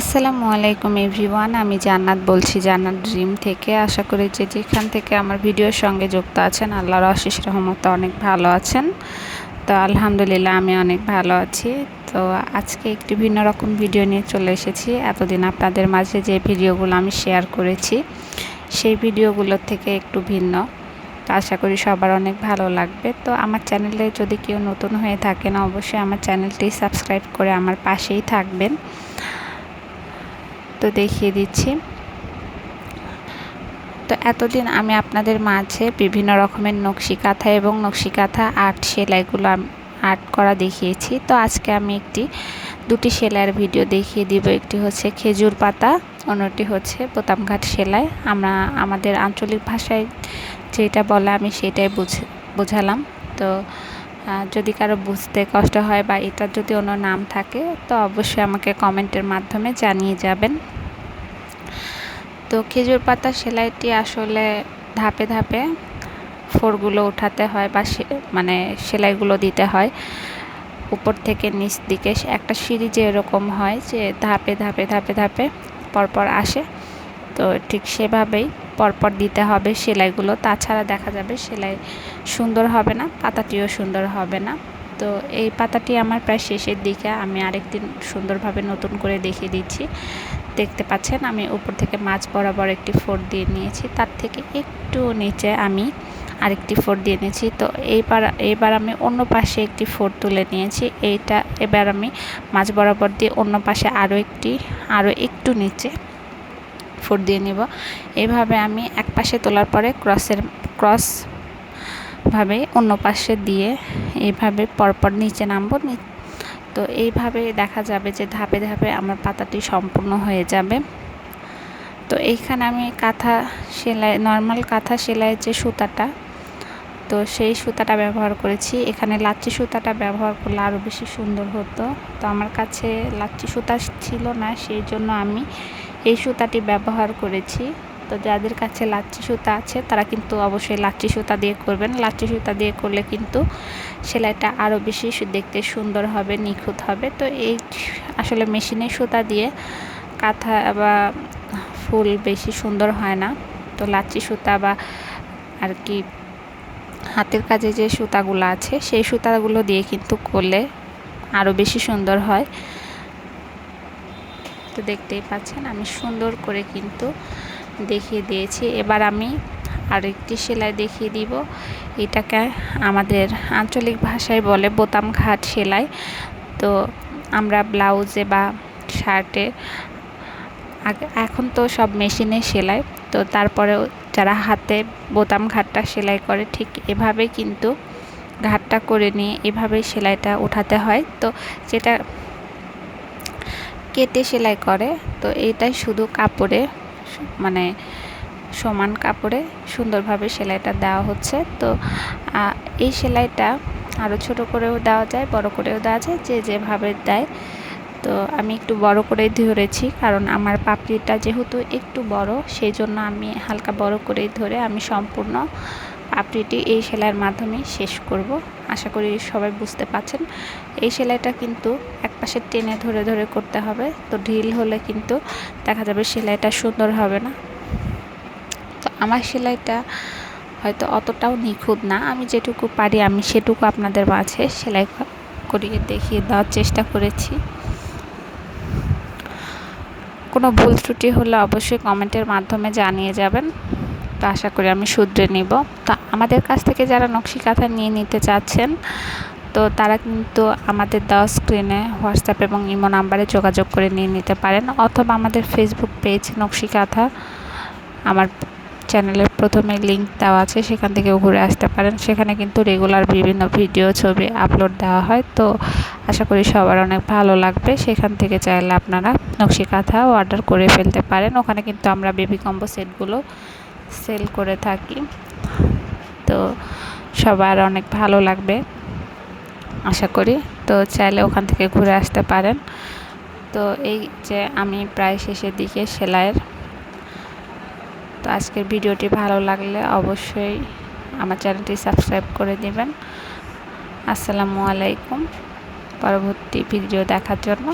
আসসালামু আলাইকুম এভরিওয়ান, আমি জান্নাত বলছি জান্নাত ড্রিম থেকে। আশা করি যে যেখান থেকে আমার ভিডিওর সঙ্গে যুক্ত আছেন, আল্লাহর অশেষ রহমত অনেক ভালো আছেন। তো আলহামদুলিল্লাহ আমি অনেক ভালো আছি। তো আজকে একটি ভিন্ন রকম ভিডিও নিয়ে চলে এসেছি। এতদিন আপনাদের মাঝে যে ভিডিওগুলো আমি শেয়ার করেছি, সেই ভিডিওগুলোর থেকে একটু ভিন্ন। তো আশা করি সবার অনেক ভালো লাগবে। তো আমার চ্যানেলে যদি কেউ নতুন হয়ে থাকেন, অবশ্যই আমার চ্যানেলটি সাবস্ক্রাইব করে আমার পাশেই থাকবেন। তো দেখিয়ে দিচ্ছি। তো এতদিন আমি আপনাদের মাঝে বিভিন্ন রকমের নকশি কাঁথা এবং নকশি কাঁথা আর্ট সেলাইগুলো আর্ট করা দেখিয়েছি। তো আজকে আমি একটি, দুটি সেলাইয়ের ভিডিও দেখিয়ে দিব। একটি হচ্ছে খেজুর পাতা, অন্যটি হচ্ছে বোতামঘাট সেলাই। আমরা, আমাদের আঞ্চলিক ভাষায় যেটা বলে আমি সেটাই বুঝে, বোঝালাম। তো যদি কারও বুঝতে কষ্ট হয় বা এটার যদি অন্য নাম থাকে, তো অবশ্যই আমাকে কমেন্টের মাধ্যমে জানিয়ে যাবেন। তো খেজুর পাতা সেলাইটি আসলে ধাপে ধাপে ফোরগুলো উঠাতে হয় বা মানে সেলাইগুলো দিতে হয়। উপর থেকে নিচ দিকে, একটা সিঁড়ি যে এরকম হয় যে ধাপে ধাপে ধাপে ধাপে পরপর আসে। তো ঠিক সেভাবেই পরপর দিতে হবে সেলাইগুলো। তাছাড়া দেখা যাবে সেলাই সুন্দর হবে না, পাতাটিও সুন্দর হবে না। তো এই পাতাটি আমার প্রায় শেষের দিকে, আমি আরেকদিন সুন্দরভাবে নতুন করে দেখিয়ে দিচ্ছি। দেখতে পাচ্ছেন, আমি উপর থেকে মাছ বরাবর একটি ফোর দিয়ে নিয়েছি। তার থেকে একটু নিচে আমি আরেকটি ফোর দিয়ে নিয়েছি। তো এইবার এইবার আমি অন্য পাশে একটি ফোর তুলে নিয়েছি। এইটা এবার আমি মাছ বরাবর দিয়ে অন্য পাশে আরও একটি, আরও একটু নিচে ফোর দিয়ে নিব। এইভাবে আমি এক পাশে তোলার পরে ক্রসের, ক্রস ভাবে অন্য পাশে দিয়ে এইভাবে পরপর নিচে নামবো। তো এইভাবে দেখা যাবে যে ধাপে ধাপে আমার পাতাটি সম্পূর্ণ হয়ে যাবে। তো এইখানে আমি কাঁথা সেলাই নর্মাল কাঁথা সেলাইয়ের যে সুতাটা তো সেই সুতাটা ব্যবহার করেছি। এখানে লাচ্ছি সুতাটা ব্যবহার করলে আরও বেশি সুন্দর হতো। তো আমার কাছে লাচ্ছি সুতা ছিল না, সেই জন্য আমি এই সুতাটি ব্যবহার করেছি। তো যাদের কাছে লাচ্ছি সুতা আছে, তারা কিন্তু অবশ্যই লাচ্ছি সুতা দিয়ে করবেন। লাচ্ছি সুতা দিয়ে করলে কিন্তু সেলাইটা আরও বেশি দেখতে সুন্দর হবে, নিখুঁত হবে। তো এই আসলে মেশিনে সুতা দিয়ে কাঁথা বা ফুল বেশি সুন্দর হয় না। তো লাচ্ছি সুতা বা আর কি হাতের কাজে যে সুতাগুলো আছে, সেই সুতাগুলো দিয়ে কিন্তু করলে আরও বেশি সুন্দর হয়। তো দেখতেই পাচ্ছেন, আমি সুন্দর করে কিন্তু দেখিয়ে দিয়েছি। এবার আমি আরেকটি সেলাই দেখিয়ে দিব। এটাকে আমাদের আঞ্চলিক ভাষায় বলে বোতাম ঘাট সেলাই। তো আমরা ব্লাউজে বা শার্টে এখন তো সব মেশিনে সেলাই। তো তারপরেও যারা হাতে বোতাম ঘাটটা সেলাই করে ঠিক এভাবে কিন্তু ঘাটটা করে নিয়ে এভাবেই সেলাইটা উঠাতে হয়। তো যেটা কেটে সেলাই করে, তো এইটাই শুধু কাপড়ে মানে সমান কাপড়ে সুন্দরভাবে সেলাইটা দেওয়া হচ্ছে। তো এই সেলাইটা আরও ছোট করেও দেওয়া যায়, বড় করেও দেওয়া যায়, যে যেভাবে দেয় তো আমি একটু বড় করেই ধরেছি, কারণ আমার পাপড়িটা যেহেতু একটু বড় সেই জন্য আমি হালকা বড় করেই ধরে আমি সম্পূর্ণ পাপড়িটি এই সেলাইয়ের মাধ্যমেই শেষ করব। আশা করি সবাই বুঝতে পাচ্ছেন এই সেলাইটা কিন্তু এক পাশে টেনে ধরে ধরে করতে হবে, তো ঢিল হলে কিন্তু দেখা যাবে সেলাইটা সুন্দর হবে না। তো আমার সেলাইটা হয়তো অতটাও নিখুঁত না, আমি যেটুকু পারি আমি সেটুকু আপনাদের মাঝে সেলাই করিয়ে দেখিয়ে দেওয়ার চেষ্টা করেছি। কোনো ভুল ত্রুটি হলে অবশ্যই কমেন্টের মাধ্যমে জানিয়ে যাবেন। তো আশা করি আমি শুধরে নিব। তো আমাদের কাছ থেকে যারা নকশি কাঁথা নিয়ে নিতে চাচ্ছেন, তো তারা কিন্তু আমাদের দেওয়া স্ক্রিনে হোয়াটসঅ্যাপ এবং ইমো নাম্বারে যোগাযোগ করে নিয়ে নিতে পারেন। অথবা আমাদের ফেসবুক পেজ নকশি কাঁথা, আমার চ্যানেলের প্রথমে লিঙ্ক দেওয়া আছে, সেখান থেকেও ঘুরে আসতে পারেন। সেখানে কিন্তু রেগুলার বিভিন্ন ভিডিও ছবি আপলোড দেওয়া হয়। তো আশা করি সবার অনেক ভালো লাগবে। সেখান থেকে চাইলে আপনারা নকশি কাঁথা অর্ডার করে ফেলতে পারেন। ওখানে কিন্তু আমরা বেবি কম্বো সেটগুলো সেল করে থাকি। তো সবার অনেক ভালো লাগবে, আশা করি। তো চাইলে ওখান থেকে ঘুরে আসতে পারেন। তো এই যে আমি প্রায় শেষের দিকে সেলাইয়ের। তো আজকের ভিডিওটি ভালো লাগলে অবশ্যই আমার চ্যানেলটি সাবস্ক্রাইব করে দিবেন। আসসালামু আলাইকুম। পরবর্তী ভিডিও দেখার জন্য